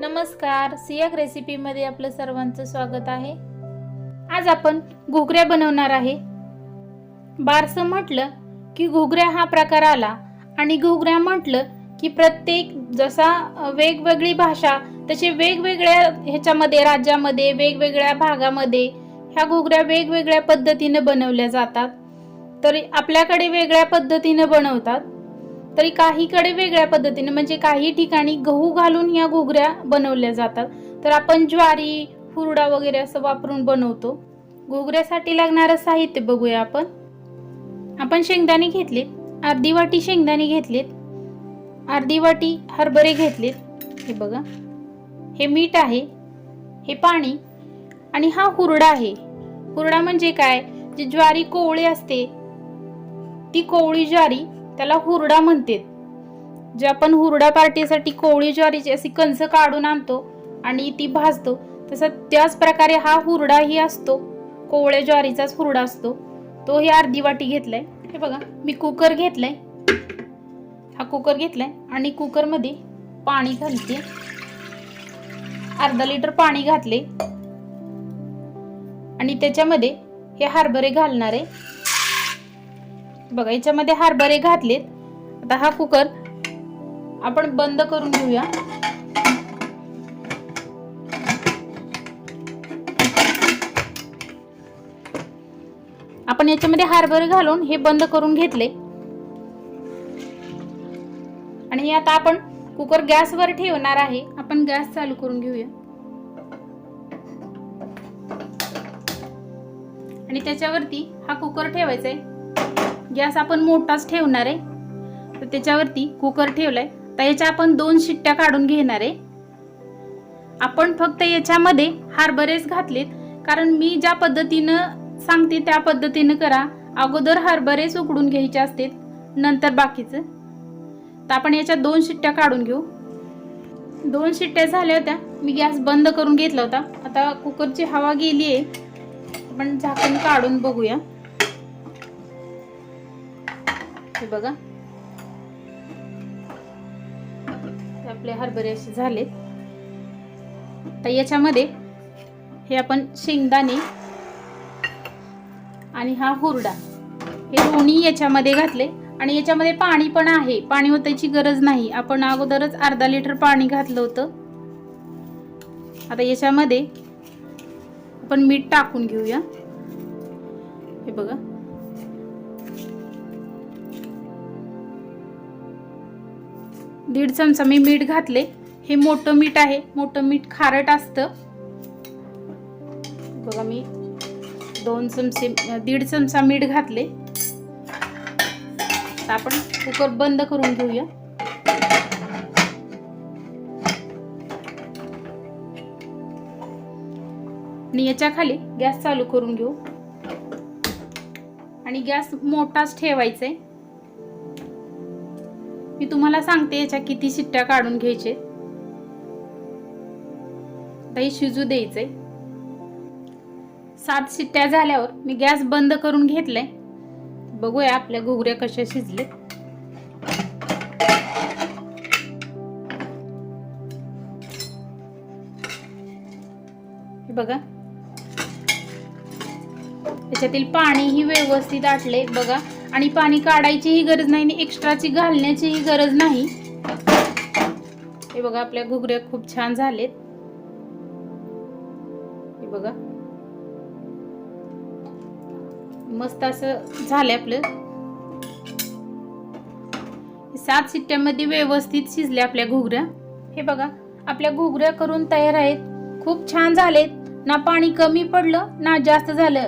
नमस्कार. सियाक रेसिपीमध्ये आपलं सर्वांचं स्वागत आहे. आज आपण घुगऱ्या बनवणार आहे. बारसं म्हटलं की घुगऱ्या हा प्रकार आला आणि घुगऱ्या म्हटलं की प्रत्येक जसा वेगवेगळी भाषा तसे वेगवेगळ्या ह्याच्यामध्ये राज्यामध्ये वेगवेगळ्या भागामध्ये ह्या घुगऱ्या वेगवेगळ्या पद्धतीने बनवल्या जातात. तरी आपल्याकडे वेगळ्या पद्धतीने बनवतात. तरी काहीकडे वेगळ्या पद्धतीने म्हणजे काही ठिकाणी गहू घालून या घुगऱ्या बनवल्या जातात. तर आपण ज्वारी हुरडा वगैरे असं वापरून बनवतो. घुगऱ्यासाठी लागणारं साहित्य बघूया आपण. आपण शेंगदाणे घेतलेत. अर्धी वाटी शेंगदाणे घेतलेत. अर्धी वाटी हरभरे घेतलेत. हे बघा. हे मीठ आहे. हे पाणी. आणि हा हुरडा आहे. हुरडा म्हणजे काय? जी ज्वारी कोवळी असते ती कोवळी ज्वारी त्याला हुरडा म्हणतात. जे आपण हुरडा पार्टीसाठी कोवळी ज्वारीची अशी कंस काढून आणतो आणि ती भाजतो तसं त्याच प्रकारे हा हुरडाही असतो. कोवळ्या ज्वारीचाच हुरडा असतो. तो ही अर्धी वाटी घेतलाय. हे बघा मी कुकर घेतलाय. हा कुकर घेतलाय आणि कुकरमध्ये पाणी घालते. अर्धा लिटर पाणी घातले. आणि त्याच्यामध्ये हे हरभरे घालणार आहे. बघा याच्यामध्ये हरभरे घातलेत. आता हा कुकर आपण बंद करून घेऊया. आपण याच्यामध्ये हरभरे घालून हे बंद करून घेतले. आणि हे आता आपण कुकर गॅसवर ठेवणार आहे. आपण गॅस चालू करून घेऊया. आणि त्याच्यावरती हा कुकर ठेवायचा आहे. गॅस आपण मोठाच ठेवणार आहे. तर त्याच्यावरती कुकर ठेवलाय. तर याच्या आपण दोन शिट्ट्या काढून घेणार आहे. आपण फक्त याच्यामध्ये हार्बरेच घातलेत. कारण मी ज्या पद्धतीनं सांगते त्या पद्धतीनं करा. अगोदर हरभरेच उकडून घ्यायचे असतील नंतर बाकीचं. तर आपण याच्या दोन शिट्ट्या काढून घेऊ. दोन शिट्ट्या झाल्या होत्या. मी गॅस बंद करून घेतला होता. आता कुकरची हवा गेली आहे आपण झाकण काढून बघूया. हे बघा. आपले हरभरे असे झालेत. तर याच्यामध्ये हे आपण शेंगदाणे आणि हा हुरडा. हे दोन्ही याच्यामध्ये घातले. आणि याच्यामध्ये पाणी पण आहे. पाणी ओतायची गरज नाही. आपण अगोदरच अर्धा लिटर पाणी घातलं होतं. आता याच्यामध्ये आपण मीठ टाकून घेऊया. हे बघा. दीड चमचा मी मीठ घातले. हे मोठं मीठ आहे. मोठं मीठ खारट असतं. बघा मी दोन चमचे दीड चमचा मीठ घातले. आपण कुकर बंद करून घेऊया. आणि याच्या खाली गॅस चालू करून घेऊ. आणि गॅस मोठाच ठेवायचा आहे मी तुम्हाला सांगते याच्या किती शिट्ट्या काढून घ्यायचे. दही शिजू द्यायचंय. सात शिट्ट्या झाल्यावर मी गॅस बंद करून घेतलाय. बघूया आपल्या घोगऱ्या कशा शिजले हे बघा. त्याच्यातील पाणीही व्यवस्थित आटले बघा. आणि पाणी काढायचीही गरज नाही आणि एक्स्ट्राची घालण्याचीही गरज नाही. हे बघा आपल्या घुगऱ्या खूप छान झालेत. हे बघा. मस्त असं झालंय आपलं. सात शिट्ट्यामध्ये व्यवस्थित शिजल्या आपल्या घुगऱ्या. हे बघा आपल्या घुगऱ्या करून तयार आहेत. खूप छान झालेत. ना पाणी कमी पडलं ना जास्त झालं.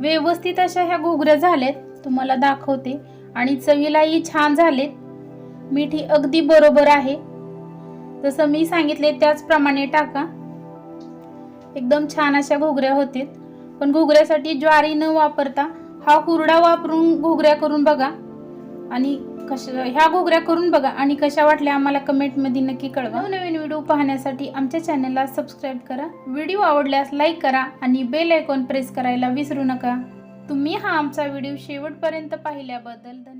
व्यवस्थित अशा ह्या घुगऱ्या झाल्यात. तुम्हाला दाखवते. आणि चवीलाही छान झालेत. मिठी अगदी बरोबर आहे. जसं मी सांगितले त्याचप्रमाणे टाका. एकदम छान अशा घोगऱ्या होतील. पण घोगऱ्यासाठी ज्वारी न वापरता हा हुरडा वापरून घोगऱ्या करून बघा. आणि कशा ह्या घोगऱ्या करून बघा. आणि कशा वाटल्या आम्हाला कमेंटमध्ये नक्की कळवा. नवीन व्हिडिओ पाहण्यासाठी आमच्या चॅनलला सबस्क्राईब करा. व्हिडिओ आवडल्यास लाईक करा आणि बेल आयकॉन प्रेस करायला विसरू नका. तुम्ही हा आमचा व्हिडिओ शेवटपर्यंत पाहिल्याबद्दल धन्यवाद.